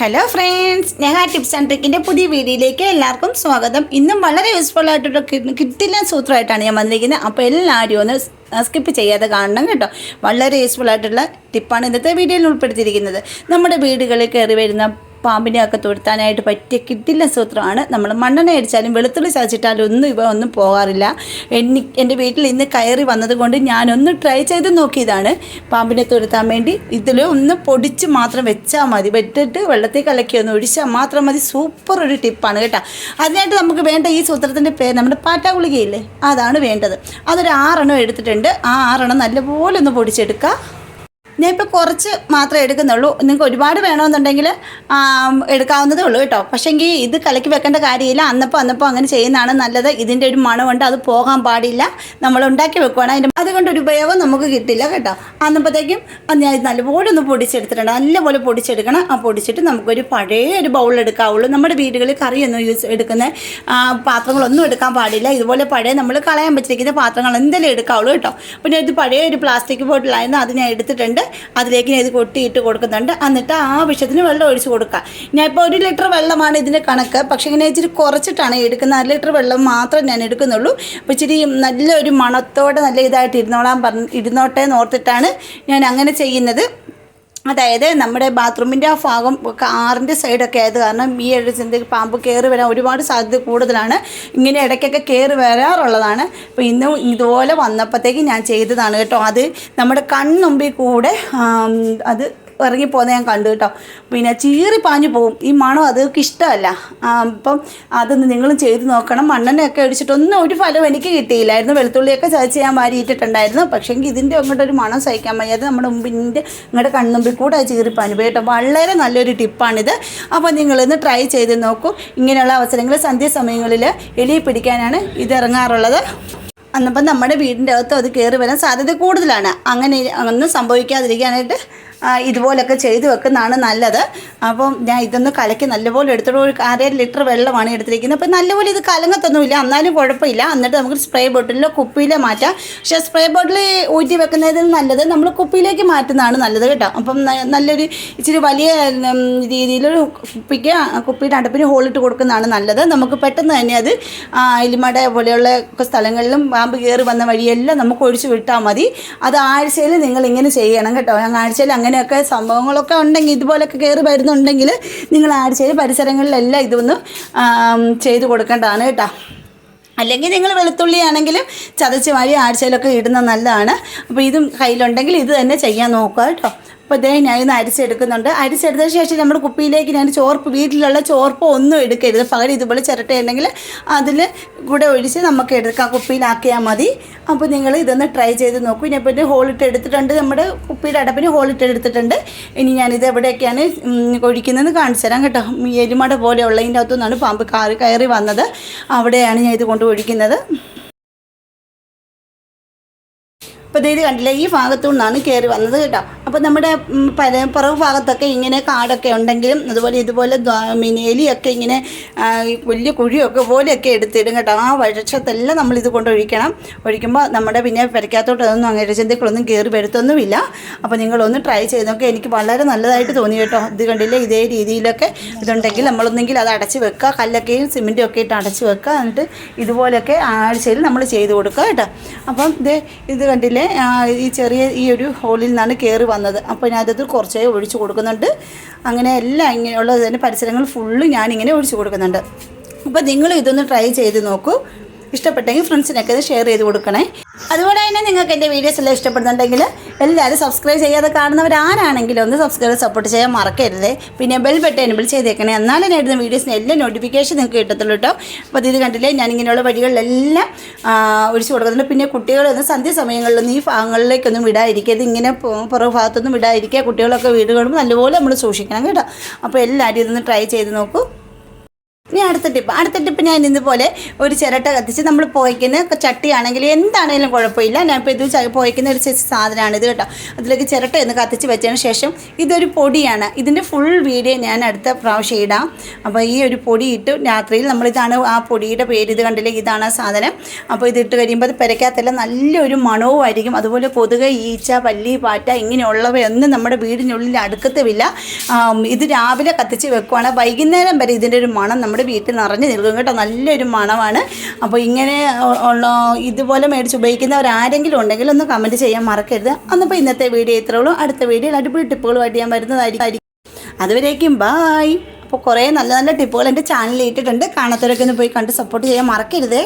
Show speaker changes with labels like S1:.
S1: Hello friends ഞങ്ങൾ tips and ട്രിക്കിന്റെ പുതിയ വീഡിയോയിലേക്ക് എല്ലാവർക്കും സ്വാഗതം. ഇന്നും വളരെ യൂസ്ഫുൾ ആയിട്ടൊരു കിട്ടില്ല സൂത്രമായിട്ടാണ് ഞാൻ വന്നിരിക്കുന്നത്. അപ്പോൾ എല്ലാവരും ഒന്ന് സ്കിപ്പ് ചെയ്യാതെ കാണണം കേട്ടോ. വളരെ യൂസ്ഫുൾ ആയിട്ടുള്ള ടിപ്പാണ് ഇന്നത്തെ വീഡിയോയിൽ ഉൾപ്പെടുത്തിയിരിക്കുന്നത്. നമ്മുടെ വീടുകളിൽ കയറി വരുന്ന പാമ്പിനെയൊക്കെ തുരുത്താനായിട്ട് പറ്റിയ കിട്ടില്ല സൂത്രമാണ്. നമ്മൾ മണ്ണെണ്ണ അടിച്ചാലും വെളുത്തുള്ളി ചതച്ചിട്ടാലും ഒന്നും ഇവ ഒന്നും പോകാറില്ല. എനി എന്റെ വീട്ടിൽ ഇന്ന് കയറി വന്നതുകൊണ്ട് ഞാനൊന്ന് ട്രൈ ചെയ്ത് നോക്കിയതാണ്. പാമ്പിനെ തുരുത്താൻ വേണ്ടി ഇതിൽ ഒന്ന് പൊടിച്ച് മാത്രം വെച്ചാൽ മതി. വെട്ടിട്ട് വെള്ളത്തിൽ കലക്കി ഒന്ന് ഒഴിച്ചാൽ മാത്രം മതി. സൂപ്പർ ഒരു ടിപ്പാണ് കേട്ടോ. അതിനായിട്ട് നമുക്ക് വേണ്ട ഈ സൂത്രത്തിന്റെ പേര് നമ്മുടെ പാറ്റാഗുളികയില്ലേ അതാണ് വേണ്ടത്. അതൊരു ആറെണ്ണം എടുത്തിട്ടുണ്ട്. ആ ആറെണ്ണം നല്ലപോലെ ഒന്ന് പൊടിച്ചെടുക്കുക. ഞാൻ ഇപ്പോൾ കുറച്ച് മാത്രമേ എടുക്കുന്നുള്ളൂ. നിങ്ങൾക്ക് ഒരുപാട് വേണമെന്നുണ്ടെങ്കിൽ എടുക്കാവുന്നതേ ഉള്ളൂ കേട്ടോ. പക്ഷേങ്കിൽ ഇത് കലക്കി വെക്കേണ്ട കാര്യമില്ല. അന്നപ്പോൾ അന്നപ്പോൾ അങ്ങനെ ചെയ്യുന്നതാണ് നല്ലത്. ഇതിന്റെ ഒരു മണമുണ്ട്. അത് പോകാൻ പാടില്ല. നമ്മൾ ഉണ്ടാക്കി വെക്കുവാണ്. അതിന്റെ അതുകൊണ്ട് ഒരു ഉപയോഗം നമുക്ക് കിട്ടില്ല കേട്ടോ. അന്നപ്പോഴത്തേക്കും ഞാൻ ഇത് നല്ലപോലെ ഒന്ന് പൊടിച്ചെടുത്തിട്ടുണ്ട്. നല്ലപോലെ പൊടിച്ചെടുക്കണം. ആ പൊടിച്ചിട്ട് നമുക്കൊരു പഴയ ഒരു ബൗൾ എടുക്കാവുള്ളൂ. നമ്മുടെ വീടുകളിൽ കറിയൊന്നും യൂസ് എടുക്കുന്ന പാത്രങ്ങളൊന്നും എടുക്കാൻ പാടില്ല. ഇതുപോലെ പഴയ നമ്മൾ കളയാൻ പറ്റിയിരിക്കുന്ന പാത്രങ്ങൾ എന്തെങ്കിലും എടുക്കാവുള്ളൂ കേട്ടോ. പിന്നെ ഇത് പഴയ ഒരു പ്ലാസ്റ്റിക് ബോട്ടിലായിരുന്നു അത് ഞാൻ എടുത്തിട്ടുണ്ട്. അതിലേക്ക് ഇത് കൊട്ടിയിട്ട് കൊടുക്കുന്നുണ്ട്. എന്നിട്ട് ആവശ്യത്തിന് വെള്ളം ഒഴിച്ച് കൊടുക്കുക. ഞാൻ ഇപ്പോൾ ഒരു ലിറ്റർ വെള്ളമാണ് ഇതിന്റെ കണക്ക്. പക്ഷേ ഇങ്ങനെ ഇച്ചിരി കുറച്ചിട്ടാണ് എടുക്കുന്നത്. അര ലിറ്റർ വെള്ളം മാത്രം ഞാൻ എടുക്കുന്നുള്ളൂ. അപ്പോൾ ഇച്ചിരി നല്ലൊരു മണത്തോടെ നല്ല ഇതായിട്ട് ഇരുന്നോളാൻ പറഞ്ഞ് ഇരുന്നോട്ടെ എന്ന് ഓർത്തിട്ടാണ് ഞാൻ അങ്ങനെ ചെയ്യുന്നത്. അതായത് നമ്മുടെ ബാത്റൂമിന്റെ ആ ഭാഗം കാറിന്റെ സൈഡൊക്കെ ആയത് കാരണം ഈ ഇഴച്ചിന്റെ പാമ്പ് കയറി വരാൻ ഒരുപാട് സാധ്യത കൂടുതലാണ്. ഇങ്ങനെ ഇടയ്ക്കൊക്കെ കയറി വരാറുള്ളതാണ്. അപ്പോൾ ഇന്നും ഇതുപോലെ വന്നപ്പോഴത്തേക്ക് ഞാൻ ചെയ്തതാണ് കേട്ടോ. അത് നമ്മുടെ കണ്ണുമ്പിൽ കൂടെ അത് ഇറങ്ങിപ്പോകുന്നത് ഞാൻ കണ്ടു കേട്ടോ. പിന്നെ ചീറി പാഞ്ഞു പോകും. ഈ മണം അതൊക്കെ ഇഷ്ടമല്ല. അപ്പം അതൊന്ന് നിങ്ങളും ചെയ്തു നോക്കണം. മണ്ണെണ്ണയൊക്കെ അടിച്ചിട്ടൊന്നും ഒരു ഫലം എനിക്ക് കിട്ടിയില്ലായിരുന്നു. വെളുത്തുള്ളിയൊക്കെ ചതച്ച് ഞാൻ വാരിയിട്ടിട്ടുണ്ടായിരുന്നു. പക്ഷേ എങ്കിൽ ഇതിന്റെ അങ്ങോട്ട് ഒരു മണം സഹിക്കാൻ വയ്യാതെ നമ്മുടെ മുമ്പിന്റെ നിങ്ങളുടെ കണ്ണുമ്പിൽ കൂടെ ചീറി പാഞ്ഞു പോയി കേട്ടോ. വളരെ നല്ലൊരു ടിപ്പാണിത്. അപ്പോൾ നിങ്ങളിന്ന് ട്രൈ ചെയ്ത് നോക്കൂ. ഇങ്ങനെയുള്ള അവസരങ്ങൾ സന്ധ്യാസമയങ്ങളിൽ എലിയെ പിടിക്കാനാണ് ഇത് ഇറങ്ങാറുള്ളത്. അന്നപ്പം നമ്മുടെ വീടിന്റെ അകത്ത് അത് കയറി വരാൻ സാധ്യത കൂടുതലാണ്. അങ്ങനെ ഒന്നും സംഭവിക്കാതിരിക്കാനായിട്ട് ഇതുപോലൊക്കെ ചെയ്ത് വെക്കുന്നതാണ് നല്ലത്. അപ്പം ഞാൻ ഇതൊന്ന് കലക്കി നല്ലപോലെ എടുത്തിട്ട് ഒരു അര ലിറ്റർ വെള്ളമാണ് എടുത്തിരിക്കുന്നത്. അപ്പം നല്ലപോലെ ഇത് കലങ്ങത്തൊന്നുമില്ല. എന്നാലും കുഴപ്പമില്ല. എന്നിട്ട് നമുക്ക് സ്പ്രേ ബോട്ടിലോ കുപ്പിയിലോ മാറ്റാം. പക്ഷേ സ്പ്രേ ബോട്ടിൽ ഊറ്റി വെക്കുന്നതിൽ നല്ലത് നമ്മൾ കുപ്പിയിലേക്ക് മാറ്റുന്നതാണ് നല്ലത് കേട്ടോ. അപ്പം നല്ലൊരു ഇച്ചിരി വലിയ രീതിയിലൊരു കുപ്പിക്ക് കുപ്പിയുടെ അടുപ്പിന് ഹോളിട്ട് കൊടുക്കുന്നതാണ് നല്ലത്. നമുക്ക് പെട്ടെന്ന് തന്നെ അത് എലിമട പോലെയുള്ള സ്ഥലങ്ങളിലും പാമ്പ് കയറി വന്ന വഴിയെല്ലാം നമുക്ക് ഒഴിച്ചു വിട്ടാൽ മതി. അത് ആഴ്ചയിൽ നിങ്ങൾ ഇങ്ങനെ ചെയ്യണം കേട്ടോ. ആഴ്ചയിൽ അങ്ങനെയൊക്കെ സംഭവങ്ങളൊക്കെ ഉണ്ടെങ്കിൽ ഇതുപോലൊക്കെ കയറി വരുന്നുണ്ടെങ്കിൽ നിങ്ങൾ ആഴ്ചയിൽ പരിസരങ്ങളിലെല്ലാം ഇതൊന്ന് ചെയ്തു കൊടുക്കേണ്ടതാണ് കേട്ടോ. അല്ലെങ്കിൽ നിങ്ങൾ വെളുത്തുള്ളി ആണെങ്കിലും ചതച്ച് വാരി ആഴ്ചയിലൊക്കെ ഇടുന്നത് നല്ലതാണ്. അപ്പോൾ ഇതും കയ്യിലുണ്ടെങ്കിൽ ഇത് തന്നെ ചെയ്യാൻ നോക്കുക കേട്ടോ. അപ്പോൾ ഇതേ ഞാൻ ഇന്ന് അരിച്ചെടുക്കുന്നുണ്ട് അരിച്ചെടുത്ത ശേഷം നമ്മൾ കുപ്പിയിലേക്ക് ഞാൻ ചോർപ്പ് വീട്ടിലുള്ള ചോർപ്പ് ഒന്നും എടുക്കരുത്. പകരം ഇതുപോലെ ചിരട്ടയുണ്ടെങ്കിൽ അതിൽ കൂടെ ഒഴിച്ച് നമുക്ക് എടുക്കാം. കുപ്പിയിലാക്കിയാൽ മതി. അപ്പോൾ നിങ്ങൾ ഇതൊന്ന് ട്രൈ ചെയ്ത് നോക്കൂ. ഇനി പിന്നെ ഹോളിട്ട് എടുത്തിട്ടുണ്ട് നമ്മുടെ കുപ്പിയുടെ അടപ്പിന് ഹോളിട്ട് എടുത്തിട്ടുണ്ട്. ഇനി ഞാനിത് എവിടെയൊക്കെയാണ് ഒഴിക്കുന്നതെന്ന് കാണിച്ചു തരാം കേട്ടോ. എരുമട എരുമട പോലെയുള്ളതിന്റെ അകത്തുനിന്നാണ് പാമ്പ് കയറി വന്നത്. അവിടെയാണ് ഞാൻ ഇത് കൊണ്ട് ഒഴിക്കുന്നത്. അപ്പോൾ ഇത് കണ്ടില്ലേ ഈ ഭാഗത്തു നിന്നാണ് കയറി വന്നത് കേട്ടോ. അപ്പോൾ നമ്മുടെ പല ഭാഗത്തൊക്കെ ഇങ്ങനെ കാടൊക്കെ ഉണ്ടെങ്കിലും അതുപോലെ ഇതുപോലെ മിനേലിയൊക്കെ ഇങ്ങനെ വലിയ കുഴിയൊക്കെ പോലെയൊക്കെ എടുത്തിടും കേട്ടോ. ആ വഴക്ഷത്തെല്ലാം നമ്മൾ ഇത് കൊണ്ട് ഒഴിക്കണം. ഒഴിക്കുമ്പോൾ നമ്മുടെ പിന്നെ പെരയ്ക്കകത്തോട്ടൊന്നും അങ്ങനെ ചിന്തകളൊന്നും കയറി വരുത്തൊന്നുമില്ല. അപ്പോൾ നിങ്ങളൊന്ന് ട്രൈ ചെയ്ത് നോക്കി. എനിക്ക് വളരെ നല്ലതായിട്ട് തോന്നി കേട്ടോ. ഇത് കണ്ടില്ലേ ഇതേ രീതിയിലൊക്കെ ഇതുണ്ടെങ്കിൽ നമ്മളൊന്നെങ്കിൽ അത് അടച്ച് വെക്കുക. കല്ലൊക്കെയും സിമെന്റും ഒക്കെ ഇട്ട് അടച്ച് വെക്കുക. എന്നിട്ട് ഇതുപോലെയൊക്കെ ആഴ്ചയിൽ നമ്മൾ ചെയ്ത് കൊടുക്കുക കേട്ടോ. അപ്പം ഇത് ഇത് കണ്ടില്ലേ ആ, ഈ ചെറിയ ഈ ഒരു ഹോളിൽ നിന്നാണ് കയറി വന്നത്. അപ്പോൾ ഞാൻ ഞാനത് കുറച്ചേ ഒഴിച്ചു കൊടുക്കുന്നുണ്ട്. അങ്ങനെ എല്ലാം ഇങ്ങനെയുള്ള പരിസരങ്ങൾ ഫുള്ള് ഞാനിങ്ങനെ ഒഴിച്ചു കൊടുക്കുന്നുണ്ട്. അപ്പോൾ നിങ്ങൾ ഇതൊന്ന് ട്രൈ ചെയ്ത് നോക്കൂ. ഇഷ്ടപ്പെട്ടെങ്കിൽ ഫ്രണ്ട്സിനൊക്കെ ഇത് ഷെയർ ചെയ്ത് കൊടുക്കണേ. അതുപോലെ തന്നെ നിങ്ങൾക്ക് എന്റെ വീഡിയോസ് എല്ലാം ഇഷ്ടപ്പെടുന്നുണ്ടെങ്കിൽ എല്ലാവരും സബ്സ്ക്രൈബ് ചെയ്യാതെ കാണുന്നവരാരാണെങ്കിലും ഒന്ന് സബ്സ്ക്രൈബ് സപ്പോർട്ട് ചെയ്യാൻ മറക്കരുത്. പിന്നെ ബെൽ ബട്ടൺ എനബിൾ ചെയ്തേക്കണേ. എന്നാലും ഇടുന്ന വീഡിയോസിന് എല്ലാ നോട്ടിഫിക്കേഷൻ നിങ്ങൾക്ക് കിട്ടത്തുള്ളൂ കേട്ടോ. അപ്പോൾ ഇത് കണ്ടില്ലേ ഞാൻ ഇങ്ങനെയുള്ള വഴികളിലെല്ലാം ഒഴിച്ചു കൊടുക്കുന്നുണ്ട്. പിന്നെ കുട്ടികളൊന്നും സന്ധ്യ സമയങ്ങളിലൊന്നും ഈ ഭാഗങ്ങളിലേക്കൊന്നും വിടാതിരിക്കരുത്. ഇങ്ങനെ പുറകു ഭാഗത്തൊന്നും വിടാതിരിക്കുക. കുട്ടികളൊക്കെ വീട് കാണുമ്പോൾ നല്ലപോലെ നമ്മൾ സൂക്ഷിക്കണം കേട്ടോ. അപ്പോൾ എല്ലാവരും ഇതൊന്ന് ട്രൈ ചെയ്ത് നോക്കൂ. ഇനി അടുത്ത ടിപ്പ് അടുത്ത ടിപ്പ് ഞാൻ ഇതുപോലെ ഒരു ചിരട്ട കത്തിച്ച് നമ്മൾ പോയിക്കുന്ന ചട്ടിയാണെങ്കിൽ എന്താണെങ്കിലും കുഴപ്പമില്ല. ഞാൻ ഇപ്പോൾ ഇത് പോയിക്കുന്ന ഒരു സാധനമാണ് ഇത് കേട്ടോ. അതിലേക്ക് ചിരട്ട ഒന്ന് കത്തിച്ച് വെച്ചതിന് ശേഷം ഇതൊരു പൊടിയാണ്. ഇതിന്റെ ഫുൾ വീഡിയോ ഞാൻ അടുത്ത പ്രാവശ്യം ഇടാം. അപ്പോൾ ഈ ഒരു പൊടി ഇട്ട് രാത്രിയിൽ നമ്മളിതാണ് ആ പൊടിയുടെ പേര് ഇത് കണ്ടില്ലേ? ഇതാണ് ആ സാധനം. അപ്പോൾ ഇത് ഇട്ട് കഴിയുമ്പോൾ അത് പെരയ്ക്കകത്തെല്ലാം നല്ലൊരു മണവും ആയിരിക്കും. അതുപോലെ കൊതുക് ഈച്ച പല്ലി പാറ്റ ഇങ്ങനെയുള്ളവയൊന്നും നമ്മുടെ വീടിനുള്ളിൽ അടുക്കത്തുമില്ല. ഇത് രാവിലെ കത്തിച്ച് വെക്കുവാണ്. വൈകുന്നേരം വരെ ഇതിന്റെ ഒരു മണം നമ്മുടെ വീട്ടിൽ നിറഞ്ഞു നിൽക്കും കേട്ടോ. നല്ലൊരു മണമാണ്. അപ്പോൾ ഇങ്ങനെ ഉള്ള ഇതുപോലെ മേടിച്ച് ഉപയോഗിക്കുന്നവർ ആരെങ്കിലും ഉണ്ടെങ്കിൽ ഒന്ന് കമന്റ് ചെയ്യാൻ മറക്കരുത്. അന്നപ്പോൾ ഇന്നത്തെ വീഡിയോ ഇത്രേ ഉള്ളൂ. അടുത്ത വീഡിയോയിൽ അടിപൊളി ടിപ്പുകളുമായിട്ട് ഞാൻ വരുന്നതായിരിക്കും. അതുവരേക്കും ബായ് അപ്പോൾ കുറേ നല്ല നല്ല ടിപ്പുകൾ എന്റെ ചാനലിൽ ഇട്ടിട്ടുണ്ട്. കാണാത്തവരൊക്കെ ഒന്ന് പോയി കണ്ട് സപ്പോർട്ട് ചെയ്യാൻ മറക്കരുതേ.